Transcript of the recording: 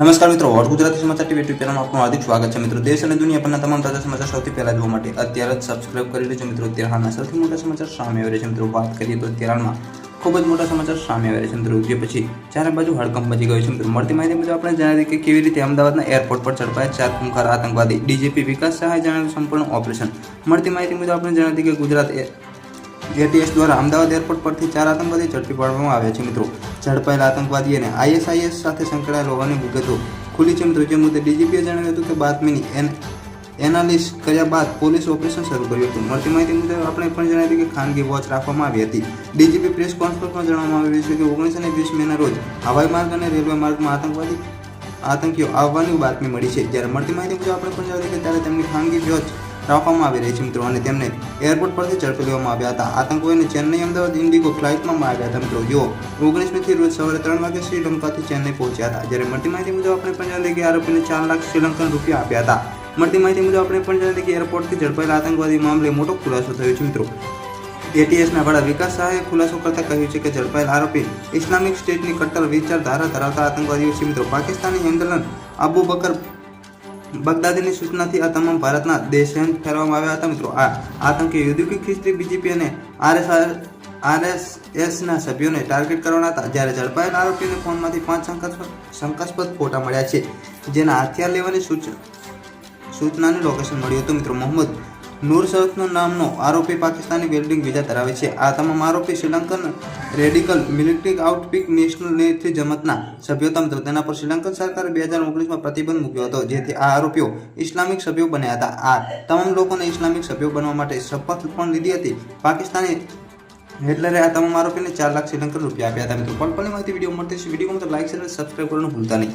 નમસ્કાર મિત્રો હોટ ગુજરાતી સમાચાર ટીવી યુટ્યુબ ચેનલમાં આપનું હાર્દિક સ્વાગત છે. મિત્રો, દેશ અને દુનિયા પરના તમામ તાજા સમાચાર સૌથી પહેલા જોવા માટે અત્યારે જ સબસ્ક્રાઇબ કરી લેજો. મિત્રો હાલના સૌથી મોટા સમાચાર સામે આવે છે. મિત્રો, વાત કરીએ તો અત્યારે ખૂબ જ મોટા સમાચાર સામે આવે છે. મિત્રો, જે પછી ચારે બાજુ હડકંપ મચી ગયો છે. મિત્રો, મળતી માહિતી મુજબ આપણે જણાવી કે કેવી રીતે અમદાવાદના એરપોર્ટ પર ઝડપાયા ચાર ખૂંખાર આતંકવાદી ડીજીપી વિકાસ સહાય જણાવ્યું સંપૂર્ણ ઓપરેશન મળતી માહિતી મુજબ આપણે જણાવી કે ગુજરાત એટીએસ દ્વારા અમદાવાદ એરપોર્ટ પરથી ચાર આતંકવાદી ઝડપી પાડવામાં આવ્યા છે, મિત્રો. ઝડપાયેલા આતંકવાદીઓને આઈએસઆઈએસ સાથે સંકળાયેલ હોવાની વિગતો ખુલી છે મિત્રો જે મુદ્દે ડીજીપીએ જણાવ્યું હતું કે બાતમીની એન એનાલિસ કર્યા બાદ પોલીસ ઓપરેશન શરૂ કર્યું હતું. મળતી માહિતી મુજબ આપણે પણ જણાવ્યું કે ખાનગી વોચ રાખવામાં આવી હતી. ડીજીપી પ્રેસ કોન્ફરન્સમાં જણાવવામાં આવ્યું છે કે ઓગણીસો ને વીસ મેના રોજ હવાઈ માર્ગ અને રેલવે માર્ગમાં આતંકવાદી આતંકીઓ આવવાની બાતમી મળી છે. જ્યારે મળતી માહિતી મુજબ આપણે પણ જણાવ્યું કે ત્યારે તેમની ખાનગી વોચ રાખવામાં આવી રહી છે મિત્રો. અને તેમને એરપોર્ટ પરથી ઝડપી લેવામાં આવ્યા હતા. આતંકવાદીઓને ચેન્નઈ અમદાવાદ ઇન્ડિગો ફ્લાઇટમાં આવ્યા હતા મિત્રો. જેઓ ઓગણીસમીથી રોજ સવારે ત્રણ વાગે શ્રીલંકાથી ચેન્નઈ પહોંચ્યા હતા. જ્યારે મળતી માહિતી મુજબ આપણે પણ જાણીએ કે આરોપીને ચાર લાખ શ્રીલંકન રૂપિયા આપ્યા હતા. મળતી માહિતી મુજબ આપણે પણ જાણીએ કે એરપોર્ટથી ઝડપાયેલા આતંકવાદી મામલે મોટો ખુલાસો થયો છે મિત્રો. એટીએસના વડા વિકાસ શાહે ખુલાસો કરતા કહ્યું છે કે ઝડપાયેલ આરોપી ઇસ્લામિક સ્ટેટની કટ્ટર વિચારધારા ધરાવતા આતંકવાદીઓ છે મિત્રો. પાકિસ્તાની આંદોલન અબુ બકર બગદાદીની સૂચનાથી આ તમામ ભારતના દેશહેન ફેરવામાં આવ્યા હતા મિત્રો. આ આતંકી ઔદ્યોગિક ખ્રિસ્તી બીજેપી અને આરએસઆર આરએસએસના સભ્યોને ટાર્ગેટ કરવાના હતા, જ્યારે ઝડપાયેલા આરોપીને ફોનમાંથી પાંચ શંકાસ્પદ ફોટા મળ્યા છે, જેના હથિયાર લેવાની સૂચના સૂચનાનું લોકેશન મળ્યું હતું મિત્રો. મોહમ્મદ નૂર સૈફનો નામનો આરોપી પાકિસ્તાની વેલ્ડિંગ વિઝા ધરાવે છે. આ તમામ આરોપી શ્રીલંકન રેડિકલ મિલિટરી આઉટપીક નેશનલ નેત્રી જમતના સભ્યો હતા તેના પર શ્રીલંકન સરકારે બે હજાર ઓગણીસમાં પ્રતિબંધ મૂક્યો હતો, જેથી આ આરોપીઓ ઇસ્લામિક સભ્યો બન્યા હતા. આ તમામ લોકોને ઇસ્લામિક સભ્યો બનવા માટે શપથ પણ લીધી હતી. પાકિસ્તાની હિટલરે આ તમામ આરોપીને ચાર લાખ શ્રીલંકન રૂપિયા આપ્યા હતા. મિત્રો પણ માહિતી વીડિયો મળતી વીડિયો તો લાઈક શેર સબસ્ક્રાઈબ કરવાનું ભૂલતા નહીં.